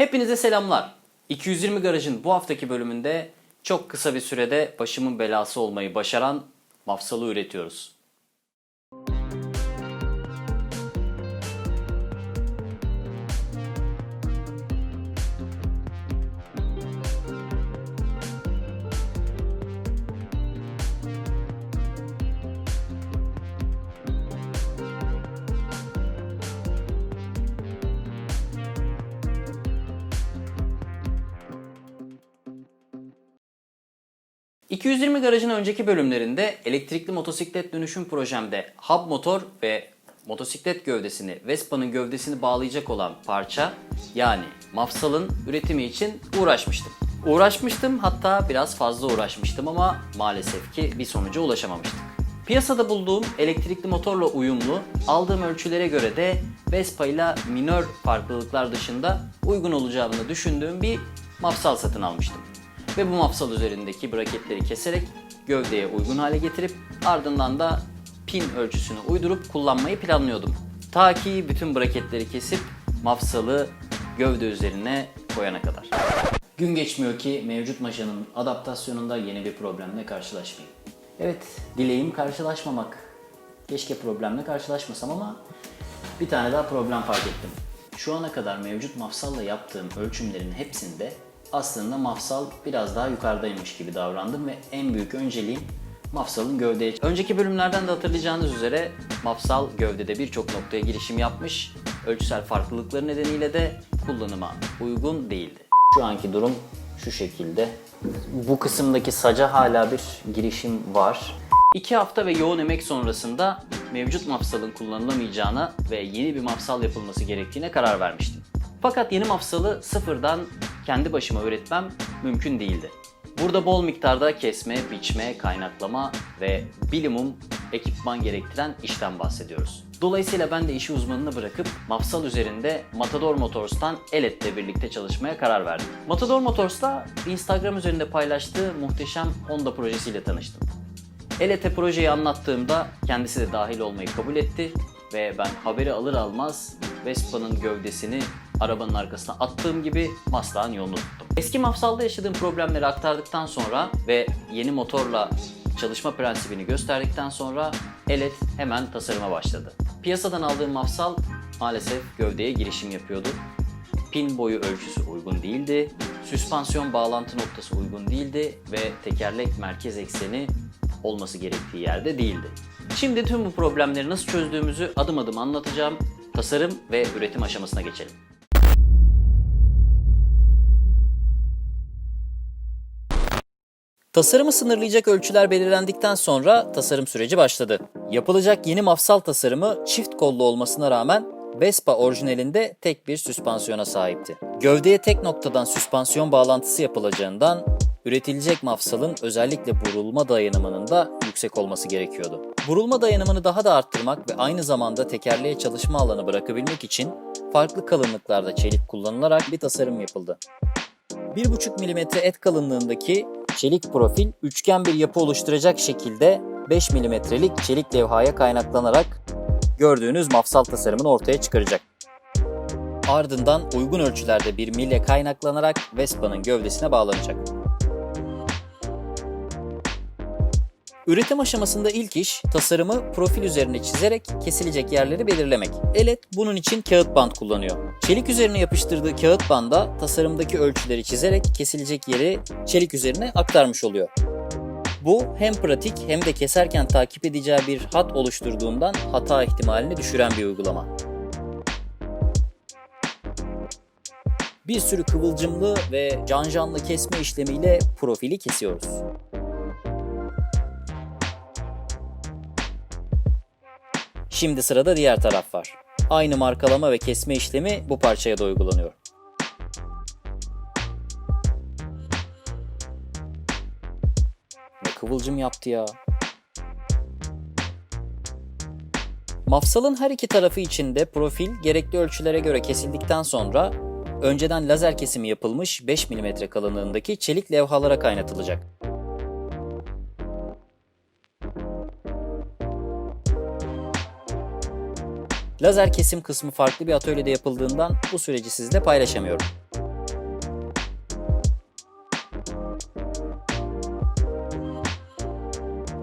Hepinize selamlar. 220 Garaj'ın bu haftaki bölümünde çok kısa bir sürede başımın belası olmayı başaran mafsalı üretiyoruz. ...220 Garaj'ın önceki bölümlerinde elektrikli motosiklet dönüşüm projemde hub motor ve motosiklet gövdesini Vespa'nın gövdesini bağlayacak olan parça yani mafsalın üretimi için uğraşmıştım. Uğraşmıştım hatta biraz fazla uğraşmıştım ama maalesef ki bir sonuca ulaşamamıştık. Piyasada bulduğum elektrikli motorla uyumlu, aldığım ölçülere göre de Vespa ile minör farklılıklar dışında uygun olacağını düşündüğüm bir mafsal satın almıştım. Ve bu mafsal üzerindeki braketleri keserek gövdeye uygun hale getirip ardından da pin ölçüsünü uydurup kullanmayı planlıyordum. Ta ki bütün braketleri kesip mafsalı gövde üzerine koyana kadar. Gün geçmiyor ki mevcut maşanın adaptasyonunda yeni bir problemle karşılaşmayayım. Evet, dileğim karşılaşmamak. Keşke problemle karşılaşmasam ama bir tane daha problem fark ettim. Şu ana kadar mevcut mafsalla yaptığım ölçümlerin hepsinde aslında mafsal biraz daha yukarıdaymış gibi davrandım ve en büyük önceliğim mafsalın gövdeye... Önceki bölümlerden de hatırlayacağınız üzere mafsal gövdede birçok noktaya girişim yapmış. Ölçüsel farklılıkları nedeniyle de kullanıma uygun değildi. Şu anki durum şu şekilde. Bu kısımdaki saca hala bir girişim var. İki hafta ve yoğun emek sonrasında mevcut mafsalın kullanılamayacağına ve yeni bir mafsal yapılması gerektiğine karar vermiştim. Fakat yeni mafsalı sıfırdan kendi başıma üretmem mümkün değildi. Burada bol miktarda kesme, biçme, kaynaklama ve bilimum ekipman gerektiren işten bahsediyoruz. Dolayısıyla ben de işi uzmanını bırakıp mafsal üzerinde Matador Motors'tan Elet'le birlikte çalışmaya karar verdim. Matador Motors'ta Instagram üzerinde paylaştığı muhteşem Honda projesiyle tanıştım. Elet'e projeyi anlattığımda kendisi de dahil olmayı kabul etti ve ben haberi alır almaz Vespa'nın gövdesini arabanın arkasına attığım gibi Maslak'ın yolunu tuttum. Eski mafsalda yaşadığım problemleri aktardıktan sonra ve yeni motorla çalışma prensibini gösterdikten sonra Elet hemen tasarıma başladı. Piyasadan aldığım mafsal maalesef gövdeye girişim yapıyordu. Pin boyu ölçüsü uygun değildi, süspansiyon bağlantı noktası uygun değildi ve tekerlek merkez ekseni olması gerektiği yerde değildi. Şimdi tüm bu problemleri nasıl çözdüğümüzü adım adım anlatacağım. Tasarım ve üretim aşamasına geçelim. Tasarımı sınırlayacak ölçüler belirlendikten sonra tasarım süreci başladı. Yapılacak yeni mafsal tasarımı çift kollu olmasına rağmen Vespa orijinalinde tek bir süspansiyona sahipti. Gövdeye tek noktadan süspansiyon bağlantısı yapılacağından üretilecek mafsalın özellikle burulma dayanımının da yüksek olması gerekiyordu. Burulma dayanımını daha da arttırmak ve aynı zamanda tekerleğe çalışma alanı bırakabilmek için farklı kalınlıklarda çelik kullanılarak bir tasarım yapıldı. 1,5 mm et kalınlığındaki çelik profil üçgen bir yapı oluşturacak şekilde 5 mm'lik çelik levhaya kaynaklanarak gördüğünüz mafsal tasarımını ortaya çıkaracak. Ardından uygun ölçülerde bir milye kaynaklanarak Vespa'nın gövdesine bağlanacak. Üretim aşamasında ilk iş tasarımı profil üzerine çizerek kesilecek yerleri belirlemek. Elet bunun için kağıt bant kullanıyor. Çelik üzerine yapıştırdığı kağıt banda tasarımdaki ölçüleri çizerek kesilecek yeri çelik üzerine aktarmış oluyor. Bu hem pratik hem de keserken takip edeceği bir hat oluşturduğundan hata ihtimalini düşüren bir uygulama. Bir sürü kıvılcımlı ve can canlı kesme işlemiyle profili kesiyoruz. Şimdi sırada diğer taraf var. Aynı markalama ve kesme işlemi bu parçaya da uygulanıyor. Ne kıvılcım yaptı ya. Mafsalın her iki tarafı içinde profil gerekli ölçülere göre kesildikten sonra önceden lazer kesimi yapılmış 5 mm kalınlığındaki çelik levhalara kaynatılacak. Lazer kesim kısmı farklı bir atölyede yapıldığından bu süreci sizle paylaşamıyorum.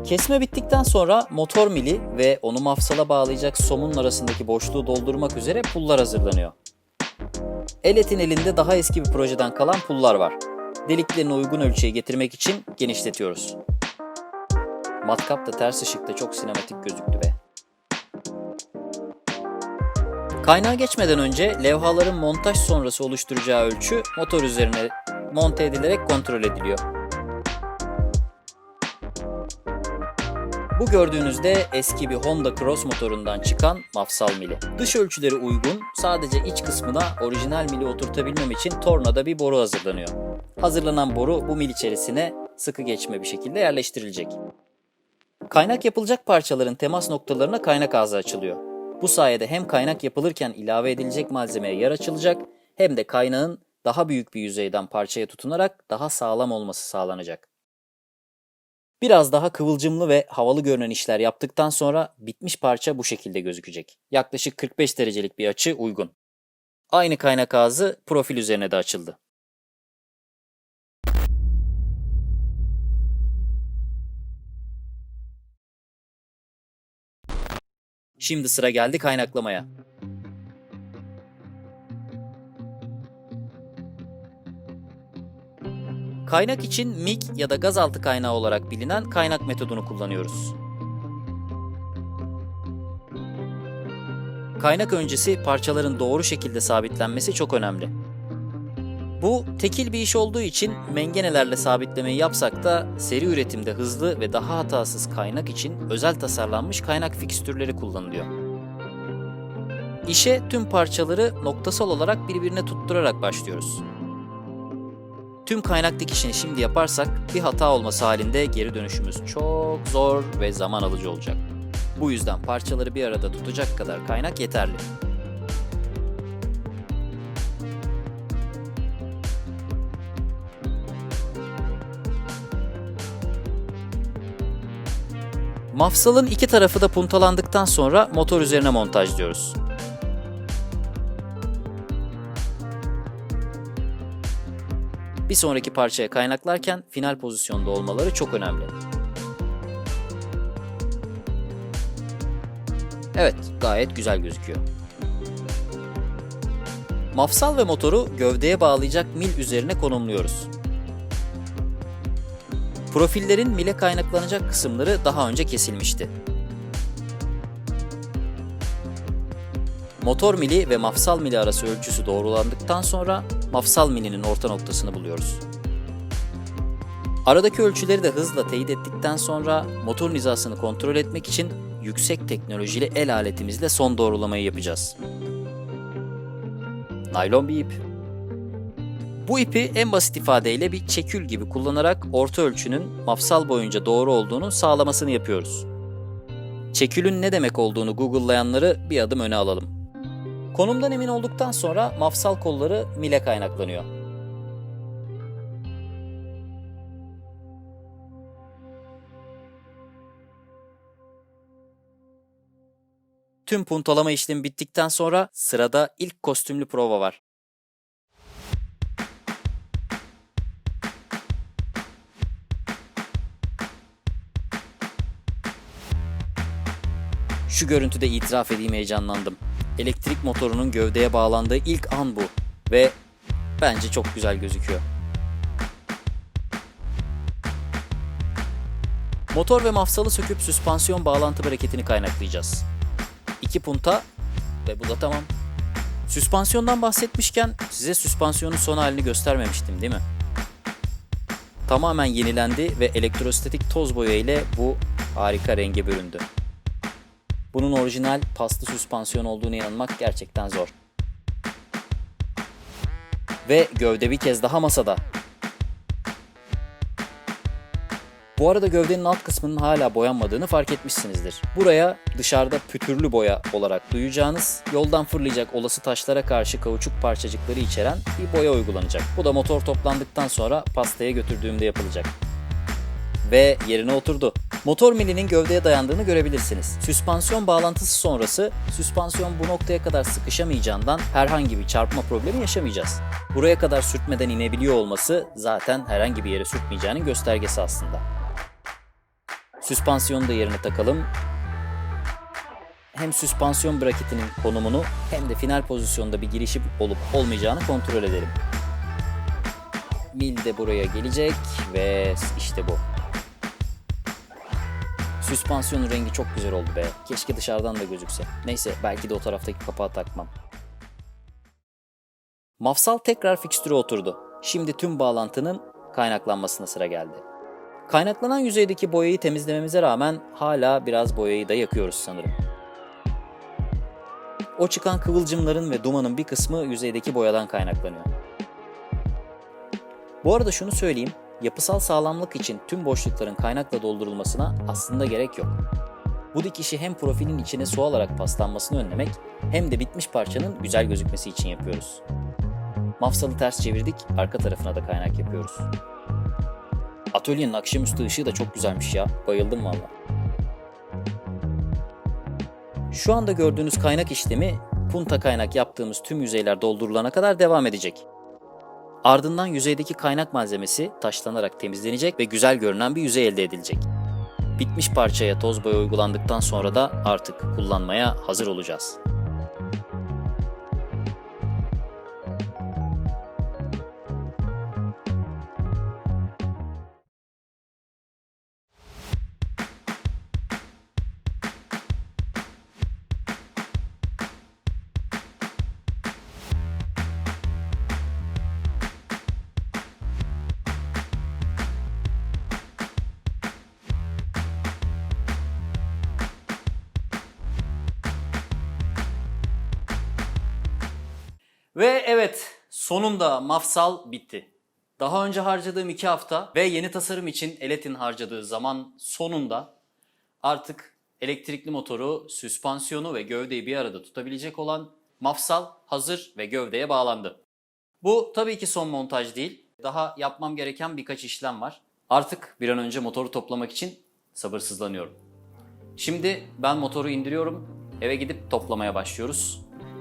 Kesme bittikten sonra motor mili ve onu mafsala bağlayacak somun arasındaki boşluğu doldurmak üzere pullar hazırlanıyor. Elet'in elinde daha eski bir projeden kalan pullar var. Deliklerini uygun ölçüye getirmek için genişletiyoruz. Matkap da ters ışıkta çok sinematik gözüktü be. Kaynağa geçmeden önce levhaların montaj sonrası oluşturacağı ölçü motor üzerine monte edilerek kontrol ediliyor. Bu gördüğünüzde eski bir Honda Cross motorundan çıkan mafsal mili. Dış ölçüleri uygun, sadece iç kısmına orijinal mili oturtabilmem için tornada bir boru hazırlanıyor. Hazırlanan boru bu mil içerisine sıkı geçme bir şekilde yerleştirilecek. Kaynak yapılacak parçaların temas noktalarına kaynak ağzı açılıyor. Bu sayede hem kaynak yapılırken ilave edilecek malzemeye yer açılacak hem de kaynağın daha büyük bir yüzeyden parçaya tutunarak daha sağlam olması sağlanacak. Biraz daha kıvılcımlı ve havalı görünen işler yaptıktan sonra bitmiş parça bu şekilde gözükecek. Yaklaşık 45 derecelik bir açı uygun. Aynı kaynak ağzı profil üzerine de açıldı. Şimdi sıra geldi kaynaklamaya. Kaynak için MIG ya da gazaltı kaynağı olarak bilinen kaynak metodunu kullanıyoruz. Kaynak öncesi parçaların doğru şekilde sabitlenmesi çok önemli. Bu tekil bir iş olduğu için mengenelerle sabitlemeyi yapsak da seri üretimde hızlı ve daha hatasız kaynak için özel tasarlanmış kaynak fikstürleri kullanılıyor. İşe tüm parçaları noktasal olarak birbirine tutturarak başlıyoruz. Tüm kaynak dikişini şimdi yaparsak bir hata olması halinde geri dönüşümüz çok zor ve zaman alıcı olacak. Bu yüzden parçaları bir arada tutacak kadar kaynak yeterli. Mafsalın iki tarafı da puntalandıktan sonra motor üzerine montajlıyoruz. Bir sonraki parçaya kaynaklarken final pozisyonda olmaları çok önemli. Evet, gayet güzel gözüküyor. Mafsal ve motoru gövdeye bağlayacak mil üzerine konumluyoruz. Profillerin mile kaynaklanacak kısımları daha önce kesilmişti. Motor mili ve mafsal mili arası ölçüsü doğrulandıktan sonra mafsal milinin orta noktasını buluyoruz. Aradaki ölçüleri de hızla teyit ettikten sonra motor hizasını kontrol etmek için yüksek teknolojili el aletimizle son doğrulamayı yapacağız. Naylon bir ip. Bu ipi en basit ifadeyle bir çekül gibi kullanarak orta ölçünün mafsal boyunca doğru olduğunu sağlamasını yapıyoruz. Çekülün ne demek olduğunu Google'layanları bir adım öne alalım. Konumdan emin olduktan sonra mafsal kolları mile kaynaklanıyor. Tüm puntalama işlemi bittikten sonra sırada ilk kostümlü prova var. Şu görüntüde itiraf edeyim heyecanlandım. Elektrik motorunun gövdeye bağlandığı ilk an bu ve bence çok güzel gözüküyor. Motor ve mafsalı söküp süspansiyon bağlantı hareketini kaynaklayacağız. İki punta ve bu da tamam. Süspansiyondan bahsetmişken size süspansiyonun son halini göstermemiştim değil mi? Tamamen yenilendi ve elektrostatik toz boya ile bu harika renge büründü. Bunun orijinal paslı süspansiyon olduğunu inanmak gerçekten zor. Ve gövde bir kez daha masada. Bu arada gövdenin alt kısmının hala boyanmadığını fark etmişsinizdir. Buraya dışarıda pütürlü boya olarak duyacağınız yoldan fırlayacak olası taşlara karşı kauçuk parçacıkları içeren bir boya uygulanacak. Bu da motor toplandıktan sonra pastaya götürdüğümde yapılacak. Ve yerine oturdu. Motor milinin gövdeye dayandığını görebilirsiniz. Süspansiyon bağlantısı sonrası süspansiyon bu noktaya kadar sıkışamayacağından herhangi bir çarpma problemi yaşamayacağız. Buraya kadar sürtmeden inebiliyor olması zaten herhangi bir yere sürtmeyeceğinin göstergesi aslında. Süspansiyonu da yerine takalım. Hem süspansiyon braketinin konumunu hem de final pozisyonda bir girişi olup olmayacağını kontrol edelim. Mil de buraya gelecek ve işte bu. Süspansiyonun rengi çok güzel oldu be. Keşke dışarıdan da gözükse. Neyse belki de o taraftaki kapağı takmam. Mafsal tekrar fikstüre oturdu. Şimdi tüm bağlantının kaynaklanmasına sıra geldi. Kaynaklanan yüzeydeki boyayı temizlememize rağmen hala biraz boyayı da yakıyoruz sanırım. O çıkan kıvılcımların ve dumanın bir kısmı yüzeydeki boyadan kaynaklanıyor. Bu arada şunu söyleyeyim, yapısal sağlamlık için tüm boşlukların kaynakla doldurulmasına aslında gerek yok. Bu dikişi hem profilin içine su alarak paslanmasını önlemek hem de bitmiş parçanın güzel gözükmesi için yapıyoruz. Mafsalı ters çevirdik, arka tarafına da kaynak yapıyoruz. Atölyenin akşamüstü ışığı da çok güzelmiş ya, bayıldım valla. Şu anda gördüğünüz kaynak işlemi punta kaynak yaptığımız tüm yüzeyler doldurulana kadar devam edecek. Ardından yüzeydeki kaynak malzemesi taşlanarak temizlenecek ve güzel görünen bir yüzey elde edilecek. Bitmiş parçaya toz boya uygulandıktan sonra da artık kullanmaya hazır olacağız. Ve evet sonunda mafsal bitti. Daha önce harcadığım iki hafta ve yeni tasarım için Elet'in harcadığı zaman sonunda artık elektrikli motoru, süspansiyonu ve gövdeyi bir arada tutabilecek olan mafsal hazır ve gövdeye bağlandı. Bu tabii ki son montaj değil. Daha yapmam gereken birkaç işlem var. Artık bir an önce motoru toplamak için sabırsızlanıyorum. Şimdi ben motoru indiriyorum. Eve gidip toplamaya başlıyoruz.